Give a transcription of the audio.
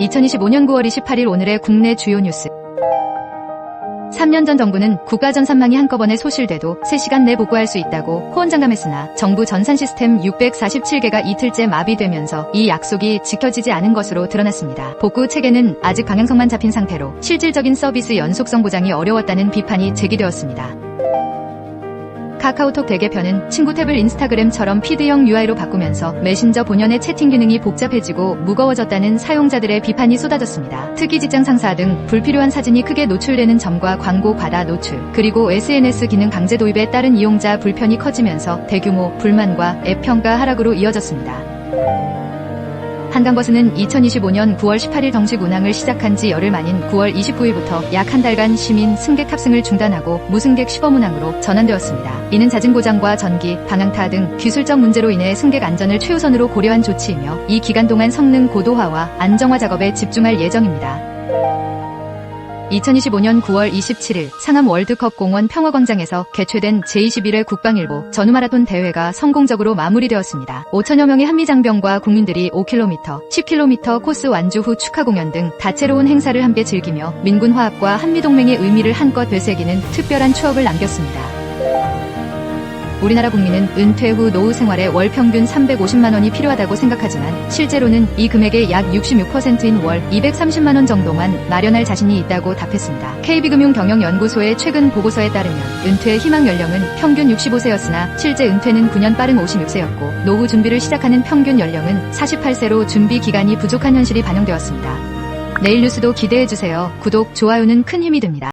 2025년 9월 28일 오늘의 국내 주요 뉴스. 3년 전 정부는 국가 전산망이 한꺼번에 소실돼도 3시간 내 복구할 수 있다고 호언장담했으나 정부 전산 시스템 647개가 이틀째 마비되면서 이 약속이 지켜지지 않은 것으로 드러났습니다. 복구 체계는 아직 방향성만 잡힌 상태로 실질적인 서비스 연속성 보장이 어려웠다는 비판이 제기되었습니다. 카카오톡 대개편은 친구 탭을 인스타그램처럼 피드형 UI로 바꾸면서 메신저 본연의 채팅 기능이 복잡해지고 무거워졌다는 사용자들의 비판이 쏟아졌습니다. 특히 직장 상사 등 불필요한 사진이 크게 노출되는 점과 광고 과다 노출, 그리고 SNS 기능 강제 도입에 따른 이용자 불편이 커지면서 대규모 불만과 앱 평가 하락으로 이어졌습니다. 한강버스는 2025년 9월 18일 정식 운항을 시작한 지 열흘 만인 9월 29일부터 약 한 달간 시민 승객 탑승을 중단하고 무승객 시범 운항으로 전환되었습니다. 이는 잦은 고장과 전기, 방향타 등 기술적 문제로 인해 승객 안전을 최우선으로 고려한 조치이며 이 기간 동안 성능 고도화와 안정화 작업에 집중할 예정입니다. 2025년 9월 27일 상암 월드컵 공원 평화광장에서 개최된 제21회 국방일보 전후마라톤 대회가 성공적으로 마무리되었습니다. 5천여 명의 한미장병과 국민들이 5km, 10km 코스 완주 후 축하 공연 등 다채로운 행사를 함께 즐기며 민군 화합과 한미동맹의 의미를 한껏 되새기는 특별한 추억을 남겼습니다. 우리나라 국민은 은퇴 후 노후 생활에 월 평균 350만 원이 필요하다고 생각하지만 실제로는 이 금액의 약 66%인 월 230만 원 정도만 마련할 자신이 있다고 답했습니다. KB금융경영연구소의 최근 보고서에 따르면 은퇴 희망 연령은 평균 65세였으나 실제 은퇴는 9년 빠른 56세였고 노후 준비를 시작하는 평균 연령은 48세로 준비 기간이 부족한 현실이 반영되었습니다. 내일 뉴스도 기대해주세요. 구독, 좋아요는 큰 힘이 됩니다.